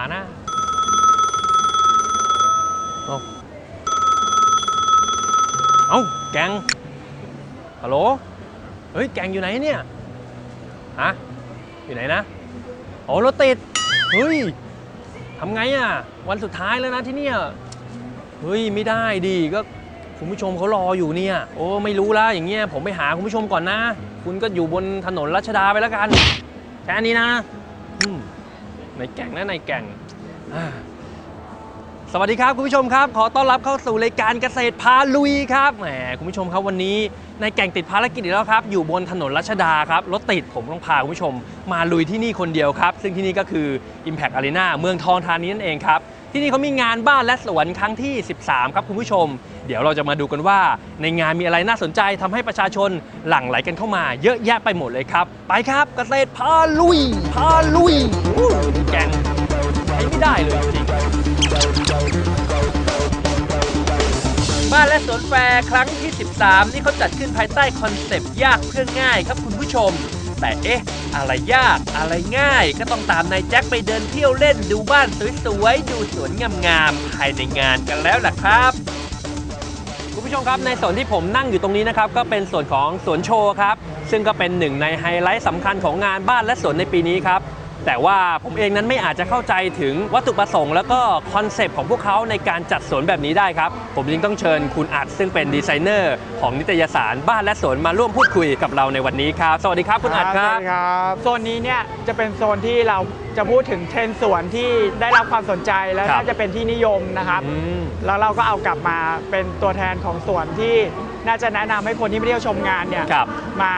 านะเอาเอาแกงฮัลโหลเฮ้ยแกงอยู่ไหนเนี่ยฮะอยู่ไหนนะโอ้รถติดเฮ้ยทำไงอะ วันสุดท้ายแล้วนะที่เนี่ยเฮ้ยไม่ได้ดิก็คุณผู้ชมเขารออยู่เนี่ย โอ้ไม่รู้ละอย่างเงี้ยผมไปหาคุณผู้ชมก่อนนะ คุณก็อยู่บนถนนรัชดาไปแล้วกันแค่นี้นะ อืม ในแก่งนะในแก่ง สวัสดีครับคุณผู้ชมครับ ขอต้อนรับเข้าสู่รายการเกษตรพาลุยครับแหมคุณผู้ชมครับวันนี้ในแก่งติดภารกิจอีกแล้วครับ อยู่บนถนนรัชดาครับรถติดผมต้องพาคุณผู้ชม มาลุยที่นี่คนเดียวครับ ซึ่งที่นี่ก็คือ Impact Arena เมืองทองธานีนั่นเองครับ ที่นี่เขามีงานบ้านและสวนครั้งที่ 13 ครับคุณผู้ชม เดี๋ยวเราจะมาดูกันว่า ในงานมีอะไรน่าสนใจทำให้ประชาชนหลั่งไหลกันเข้ามา เยอะแยะไปหมดเลยครับ ไปครับเกษตรพาลุย พาลุยแกงใช้ไม่ได้เลยจริงบ้านและสวนแฟร์ครั้งที่ 13 นี่เขาจัดขึ้นภายใต้คอนเซปต์ยากเพื่อง่ายครับคุณผู้ชม แต่เอ๊ะ อะไรยากอะไรง่าย ก็ต้องตามนายแจ็คไปเดินเที่ยวเล่นดูบ้านสวยๆ ดูสวนงามๆภายในงานกันแล้วล่ะครับคุณผู้ชมครับในส่วนที่ผมนั่งอยู่ตรงนี้นะครับก็เป็นส่วนของสวนโชว์ครับซึ่งก็เป็นหนึ่งในไฮไลท์สำคัญของงานบ้านและสวนในปีนี้ครับ แต่ว่าผมเองนั้นไม่อาจจะเข้าใจถึงวัตถุประสงค์ แล้วก็คอนเซปต์ของพวกเขาในการจัดสวนแบบนี้ได้ครับ ผมจึงต้องเชิญคุณอัดซึ่งเป็นดีไซเนอร์ของนิตยสารบ้านและสวนมาร่วมพูดคุยกับเราในวันนี้ครับ สวัสดีครับคุณอัดครับ สวัสดีครับโซนนี้เนี่ยจะเป็นโซนที่เราจะพูดถึงเทรนด์สวนที่ได้รับความสนใจและครับน่าจะเป็นที่นิยมนะครับ อืม แล้วเราก็เอากลับมาเป็นตัวแทนของสวนที่ น่าจะแนะนำให้คนที่ไม่ได้ชมงานเนี่ยครับมา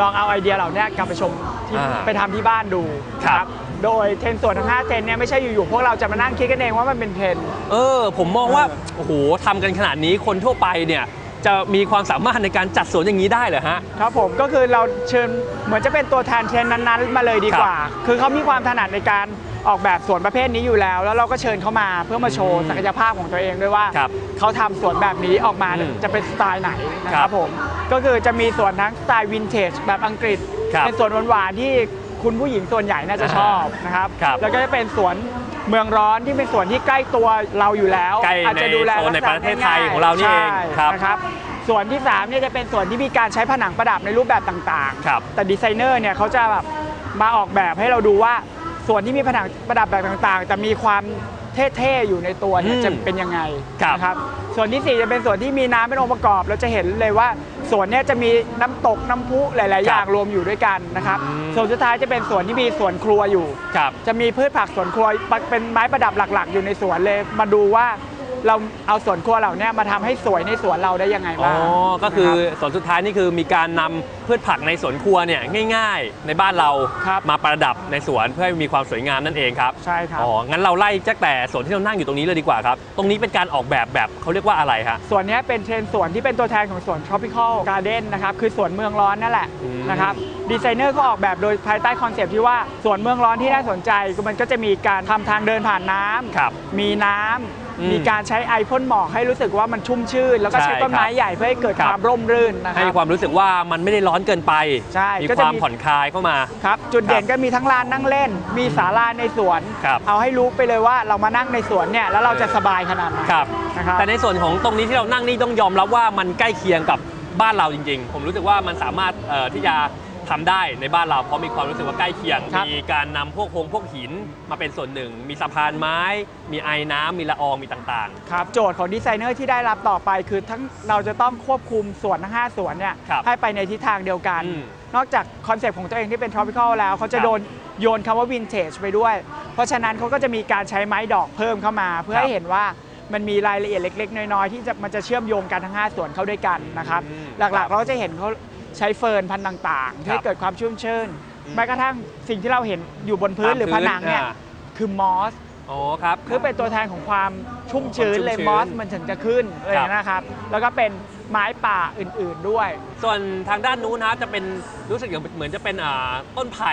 ลองเอาไอเดียเหล่านี้กลับไปชมที่อ่าไปทำที่บ้านดูครับ โดยเทรนด์สวนทั้ง5เทรนด์เนี่ยไม่ใช่อยู่ๆพวกเราจะมานั่งคิดกันเองว่ามันเป็นเทรนด์ เออ ผมมองว่า เออ โอ้โหทำกันขนาดนี้คนทั่วไปเนี่ย จะมีความสามารถในการจัดสวนอย่างนี้ได้เหรอฮะ ครับผมก็คือเราเชิญเหมือนจะเป็นตัวแทนเทรนด์นั้นๆ มาเลยดีกว่า คือเขามีความถนัดในการ ออกแบบสวนประเภทนี้อยู่แล้ว แล้วเราก็เชิญเขามาเพื่อมาโชว์อืมศักยภาพของตัวเองด้วยว่า ครับเขาทำสวนแบบนี้ออกมาเนี่ยอืมจะเป็นสไตล์ไหนนะคครัรับบผม ก็คือจะมีสวนทั้งสไตล์วินเทจแบบอังกฤษ ครับเป็นสวนหวานๆที่คุณผู้หญิงส่วนใหญ่น่าจะชอบนะครับ ครับแล้วก็จะเป็นสวนเมืองร้อนที่เป็นสวนที่ใกล้ตัวเราอยู่แล้ว ใกล้อาจจะดูแลในโซนในกษาประเทศไทยง่ๆของเรานี่เองใช่ครับนะครับส่วนที่3เนี่ยจะเป็นส่วนที่มีการใช้ผนังประดับในรูปแบบต่างครับ ๆ แต่ดีไซเนอร์เนี่ยเขาจะแบบมาออกแบบให้เราดูว่า ส่วนที่มีผนังประดับแบบต่างๆ แต่มีความเท่ๆอยู่ในตัวเนี่ยอืมจะเป็นยังไงครับ นะครับ ส่วนที่4จะเป็นส่วนที่มีน้ำเป็นองค์ประกอบ เราจะเห็นเลยว่าส่วนเนี้ยจะมีน้ำตกน้ำพุหลายๆครับอย่างรวมอยู่ด้วยกันนะครับอืมส่วนสุดท้ายจะเป็นส่วนที่มีสวนครัวอยู่ ครับ จะมีพืชผักสวนครัวเป็นไม้ประดับหลัก ๆ อยู่ในสวนเลย มาดูว่า เราเอาสวนครัวเหล่าเนี้ยมาทำให้สวยในสวนเราได้ยังไงอ๋อบ้างก็คือนะรับ ส่วนสุดท้ายนี่คือมีการนำพืชผักในสวนครัวเนี่ยง่าย ๆ ในบ้านเราครับมาประดับในสวนเพื่อให้มีความสวยงามนั่นเองครับใช่ครับ อ๋องั้นเราไล่จากแต่สวนที่เรานั่งอยู่ตรงนี้เลยดีกว่าครับ ตรงนี้เป็นการออกแบบแบบเขาเรียกว่าอะไรฮะส่วนเนี้ยเป็นเทรนด์สวนที่เป็นตัวแทนของสวน tropical garden นะครับ คือสวนเมืองร้อนนั่นแหละอืม นะครับ ดีไซเนอร์ก็ออกแบบโดยภายใต้คอนเซปต์ที่ว่าสวนเมืองร้อนที่น่าสนใจคือมันก็จะมีการทำทางเดินผ่านน้ำ ครับ มีน้ำอื มมีการใช้ไอพ่นหมอกให้รู้สึกว่ามันชุ่มชื่น แล้วก็ใช่ใช้ต้นไม้ครับใหญ่เพื่อให้เกิดครับความร่มรื่นนะคให้รับความรู้สึกว่ามันไม่ได้ร้อนเกินไป ใช่ มีก็คจะวามมีผ่อนคลายเข้ามา ครับ จุดเด่นครับก็มีทั้งลานนั่งเล่น มีศาลาในสวนครับเอาให้รู้ไปเลยว่าเรามานั่งในสวนเนี่ยแล้วเราจะสบายขนาดไหนครับนะครับแต่ในส่วนของตรงนี้ที่เรานั่งนี่ต้องยอมรับว่ามันใกล้เคียงกับบ้านเราจริง ๆ ผมรู้สึกว่ามันสามารถเอ่อที่จะ ทำได้ในบ้านเราเพราะมีความรู้สึกว่าใกล้เคียง ครับ มีการนำพวกโครงพวกหินมาเป็นส่วนหนึ่ง มีสะพานไม้ มีไอ้น้ำมีละอองมีต่างครับโจทย์ของดีไซเนอร์ที่ได้รับต่อไปคือทั้งเราจะต้องควบคุมสวนทั้ง5สวนเนี่ยครับให้ไปในทิศทางเดียวกัน อืมนอกจากคอนเซปต์ของตัวเองที่เป็น tropical แล้วเขาจะครับโดนโยนคำว่า vintage ไปด้วย เพราะฉะนั้นเขาก็จะมีการใช้ไม้ดอกเพิ่มเข้ามา เพื่อครับให้เห็นว่ามันมีรายละเอียดเล็ก ๆ น้อย ๆ ที่จะมันจะเชื่อมโยงกันทั้ง 5 ส่วนเข้าด้วยกันนะครับ อืมหลักๆ เราก็จะเห็นเขา ใช้เฟิร์นพันธุ์ต่างๆเพื่อให้เกิดความชุ่มชื่นอืมแม้กระทั่งสิ่งที่เราเห็นอยู่บนพื้นหรือผนังเนี่ยอ่าคือมอสอ๋อครับคือเป็นตัวแทนของความชุ่มชื้นเลยความชุ่มชื้นมอสมันถึงจะขึ้นเลยครับนะครับ แล้วก็เป็นไม้ป่าอื่นๆด้วย ส่วนทางด้านนู้นนะจะเป็นรู้สึกอย่างเหมือนจะเป็นอ่าต้นไผ่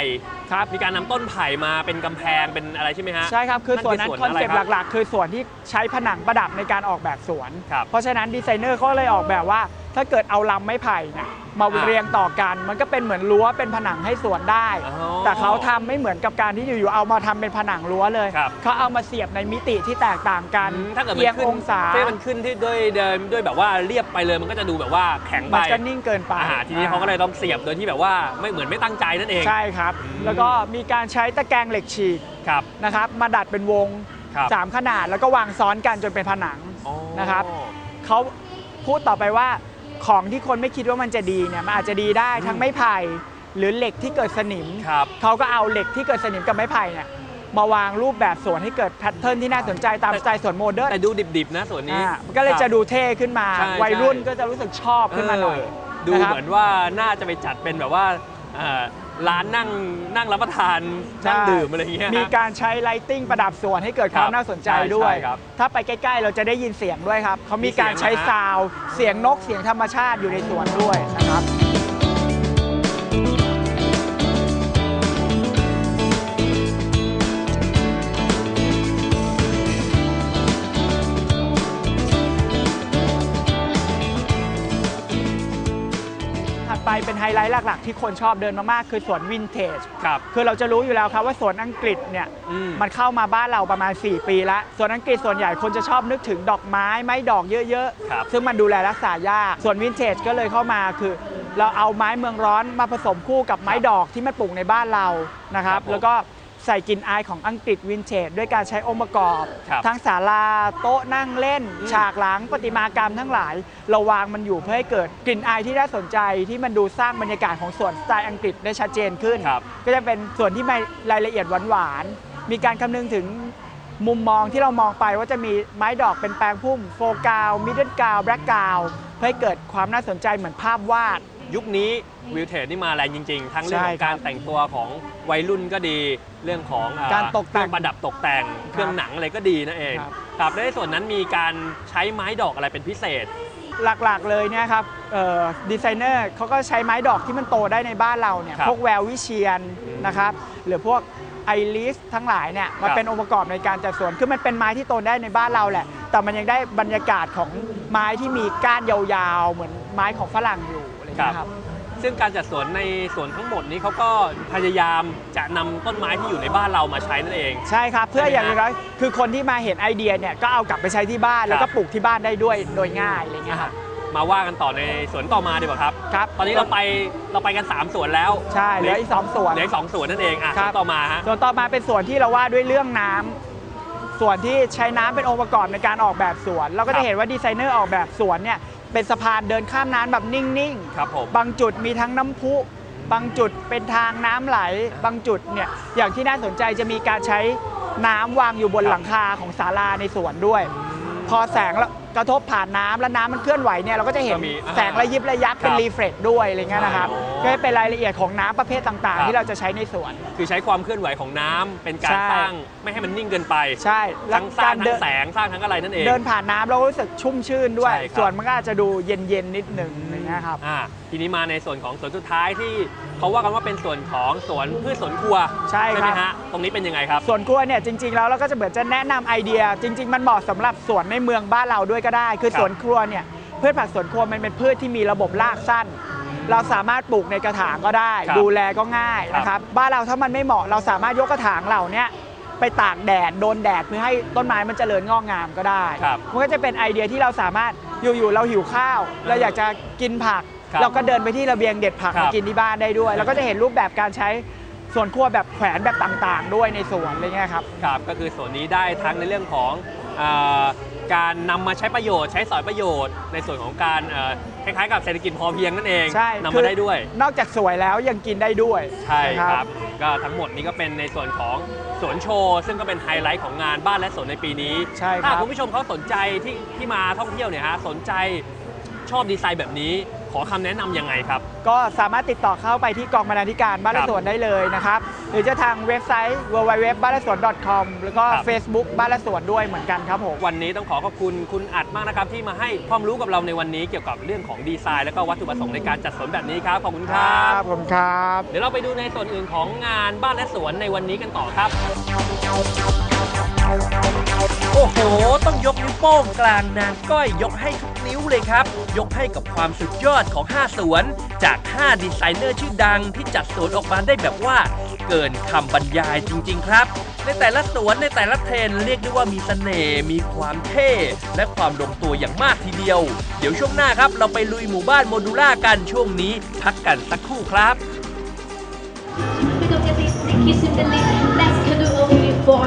ครับมีการนำต้นไผ่มาเป็นกำแพงเป็นอะไรใช่ไหมฮะใช่ครับคือนั่นส่วนคือนั้นส่วนคอนเซปอะไรต์ครับหลักๆ คือส่วนที่ใช้ผนังประดับในการออกแบบสวนครับเพราะฉะนั้นดีไซเนอร์เขาเลยออกแบบว่า ถ้าเกิดเอาลำไม้ไผ่เนี่ย มาอ่าเรียงต่อกัน มันก็เป็นเหมือนรั้วเป็นผนังให้สวนได้อ๋อแต่เขาทำไม่เหมือนกับการที่อยู่ๆเอามาทำเป็นผนังรั้วเลยครับเขาเอามาเสียบในมิติที่แตกต่างกันอืมถ้าเกิดมัเอียนงขึ้นองศาถ้ามันขึ้นที่ด้วยเดิมด้วยแบบว่าเรียบไปเลยมันก็จะดูแบบว่าแข็งไปมันก็นิ่งเกินไปอ่าทีนี้เขาก็เลยต้องเสียบโดยที่แบบว่าไม่เหมือนไม่ตั้งใจนั่นเองใช่ครับอืมแล้วก็มีการใช้ตะแกรงเหล็กฉีกครับนะครับมาดัดเป็นวงครับสามขนาดแล้วก็วางซ้อนกันจนเป็นผนังอ๋อนะครับเขาพูดต่อไปว่า ของที่คนไม่คิดว่ามันจะดีเนี่ยมันอาจจะดีได้ทั้งไม้ไผ่หรือเหล็กที่เกิดสนิมครับเขาก็เอาเหล็กที่เกิดสนิมกับไม้ไผ่เนี่ยมาวางรูปแบบสวนให้เกิดแพทเทิร์นที่น่าสนใจตามแต่สไตล์สวนโมเดิร์นแต่ดูดิบๆนะส่วนนี้ อ่ามันก็เลยจะดูเท่ขึ้นมา ใช่วัยรุ่นใช่ ก็จะรู้สึกชอบขึ้นมาหน่อย เดูนะครับ เหมือนว่าน่าจะไปจัดเป็นแบบว่าเอ่อ ร้านนั่งนั่งรับประทานนั่งดื่มอะไรอย่างเงี้ย มีการใช้ไลติงประดับสวนให้เกิดความครับน่าสนใจใช่ด้วยใช่ครับถ้าไปใกล้ๆ เราจะได้ยินเสียงด้วยครับ เขามีมีเสียงการใช้นะฮะซาวด์เสียงนกเสียงธรรมชาติอยู่ในสวนด้วยนะครับ ถัดไปเป็นไฮไลท์หลักๆ ที่คนชอบเดินมากๆ คือสวนวินเทจ ครับ คือเราจะรู้อยู่แล้วครับว่าสวนอังกฤษเนี่ยอืม มันเข้ามาบ้านเราประมาณ 4 ปีแล้วส่วนอังกฤษส่วนใหญ่คนจะชอบนึกถึงดอกไม้ไม้ดอกเยอะครับ ๆ ซึ่งมันดูแลรักษายากส่วนวินเทจก็เลยเข้ามาคือ เราเอาไม้เมืองร้อนมาผสมคู่กับไม้ดอกที่มันปลูกในบ้านเรานะครับครับผมแล้วก็ ใส่กลิ่นอายของอังกฤษวินเทจด้วยการใช้องค์ประกอบ ครับทั้งศาลาโต๊ะนั่งเล่นอืมฉากหลังประติมากรรมทั้งหลายเราวางมันอยู่เพื่อให้เกิดกลิ่นอายที่น่าสนใจที่มันดูสร้างบรรยากาศของสวนสไตล์อังกฤษได้ชัดเจนขึ้น ครับ ก็จะเป็นส่วนที่มีรายละเอียดหวานๆมีการคำนึงถึงมุมมองที่เรามองไปว่าจะมีไม้ดอกเป็นแปลงพุ่มโฟกาวมิดเดิลกาวแบล็กกาวเพื่อให้เกิดความน่าสนใจเหมือนภาพวาด ยุคนี้วิวเทจนี่มาแรงจริง ๆ ทั้งเรื่องของใช่ครับการแต่งตัวของวัยรุ่นก็ดี เรื่องของเอ่อการตกแต่งเครื่องประดับตกแต่ง เครื่องหนังอะไรก็ดีนั่นเองครับครับและในส่วนนั้นมีการใช้ไม้ดอกอะไรเป็นพิเศษ หลักๆเลยเนี่ยครับดีไซเนอร์เขาก็ใช้ไม้ดอกที่มันโตได้ในบ้านเราเนี่ยครับพวกแวววิเชียนนะครับหรือพวกไอริสทั้งหลายเนี่ยมาครับเป็นองค์ประกอบในการจัดสวนคือมันเป็นไม้ที่โตได้ในบ้านเราแหละ แต่มันยังได้บรรยากาศของไม้ที่มีก้านยาวๆ เหมือนไม้ของฝรั่งอยู่ อะไรอย่างเงี้ยครับ ซึ่งการจัดสวนในสวนทั้งหมดนี้เขาก็พยายามจะนำต้นไม้ที่อยู่ในบ้านเรามาใช้นั่นเอง ใช่ครับ เพื่อใช่ไหมอย่างฮะน้อยคือคนที่มาเห็นไอเดียเนี่ยก็เอากลับไปใช้ที่บ้านแล้วครัก็บปลูกที่บ้านได้ด้วยโดยง่ายอะไรเงี้ยครับมาว่ากันต่อในสวนต่อมาดีกว่าครับ ครับตอนนี้เราไปเราไปกัน 3 สวนแล้วใช่เหลืออีกสองสวน เหลืออีกสองสวนนั่นเองอะคสรัวบ นต่อมาฮะ ส่วนต่อมาเป็นส่วนที่เราว่าด้วยเรื่องน้ำส่วนที่ใช้น้ำเป็นองค์ประกอบในการออกแบบสวน เราก็ครัจะบเห็นว่าดีไซเนอร์ออกแบบสวนเนี่ย เป็นสะพานเดินข้ามน้ำแบบนิ่งครับผม ๆ บางจุดมีทั้งน้ำพุ บางจุดเป็นทางน้ำไหล บางจุดเนี่ยอย่างที่น่าสนใจจะมีการใช้น้ำวางอยู่บนครับหลังคาของศาลาในสวนด้วย พอแสงแล้ว กระทบผ่านน้ำแล้วน้ำมันเคลื่อนไหวเนี่ยเราก็จะเห็นก็มีอ่าแสงระยิบระยับเป็นครับรีเฟรชด้วยอะไรเงี้ยนะครับโอ้ก็จะเป็นรายละเอียดของน้ำประเภทต่างครับๆที่เราจะใช้ในสวน คือใช้ความเคลื่อนไหวของน้ำเป็นการใช่ สร้างไม่ให้มันนิ่งเกินไปใช่แล้วทั้งสร้างการทั้เดิงนแสงสร้างทั้งอะไรนั่นเอง เดินผ่านน้ำเราก็รู้สึกชุ่มชื่นด้วย ใช่ครับ ส่วนมันก็อาจจะดูเย็นๆนิดหนึ่งอย่างเงี้ยครับ อ่าทีนี้มาในส่วนของสวนสุดท้ายที่เขาว่ากันว่าเป็นส่วนของสวนพืชสวนครัวใช่ไหคมรับฮะตรงนี้เป็นยังไงครับส่วนกล้วยเนี่ยจริงๆแล้วเราก็จะเหมือนจะแนะนำไอเดีย จริง ๆ มันเหมาะสำหรับสวนในเมืองบ้านเราด้วยก็ได้ คือครับสวนครัวเนี่ยพืชผักสวนครัวมันเป็นพืชที่มีระบบรากสั้น เราสามารถปลูกในกระถางก็ได้ ครับดูแลก็ง่ายครับนะครับบ้านเราถ้ามันไม่เหมาะเราสามารถยกกระถางเหล่าเนี้ยไปตากแดดโดนแดดเพื่อให้ต้นไม้มันเจริญงอกงามก็ได้ครับมันก็จะเป็นไอเดียที่เราสามารถอยู่ๆเราหิวข้าว เราอยากจะกินผัก ครับเราก็เดินไปที่ระเบียงเด็ดผักครัมาบกินที่บ้านได้ด้วย แล้วก็จะเห็นรูปแบบการใช้ส่วนครัวแบบแขวนแบบต่างๆ ด้วยในสวนอะไรเงี้ยครับ ครับก็คือส่วนนี้ได้ทั้งในเรื่องของอ่า การนำมาใช้ประโยชน์ใช้สอยประโยชน์ ในส่วนของการเอ่อคล้ายๆกับเศรษฐกิจพอเพียงนั่นเองใช่นำคืมาอได้ด้วย นอกจากสวยแล้วยังกินได้ด้วยใช่นะ ครับ ก็ทั้งหมดนี้ก็เป็นในส่วนของสวนโชว์ ซึ่งก็เป็นไฮไลท์ของงานบ้านและสวนในปีนี้ ใช่คถ้ารับคุณผู้ชมเขาสนใจที่ที่มาท่องเที่ยวเนี่ยฮะสนใจชอบดีไซน์แบบนี้ข อคำแนะนำยังไงครับ ก็สามารถติดต่อเข้าไปที่กองบรรณาธิการบ้านครัและบสวนได้เลยนะครับ หรือจะทางเว็บไซต์ www บ้านและสวน .com แล้วก็ครับ Facebook บ้านและสวนด้วยเหมือนกันครับผมวันนี้ต้องขอขอบคุณคุณอัดมากนะครับที่มาให้ความรู้กับเราในวันนี้เกี่ยวกับเรื่องของดีไซน์และก็วัตถุประสงค์ในการจัดสวนแบบนี้ครับขอบคุณครับผมครับเดี๋ยวเราไปดูในส่วนอื่นของงานบ้านและสวนในวันนี้กันต่อครับโอ้โห ต้องยกนิ้วโป้งกลางนางก้อยยกให้ทุกนิ้วเลยครับ ยกให้กับความสุดยอดของ 5 สวน จาก 5 ดีไซเนอร์ชื่อดังที่จัดสวนออกมาได้แบบว่า เกินคำบรรยายจริง ๆ ครับ ในแต่ละสวนในแต่ละเทรนเรียกได้ว่ามีเสน่ห์มีความเท่ และความลงตัวอย่างมากทีเดียว เดี๋ยวช่วงหน้าครับ เราไปลุยหมู่บ้านโมดูล่ากันช่วงนี้ พักกันสักครู่ครับ We don't get this sticky in the lip. Let's can do what we for.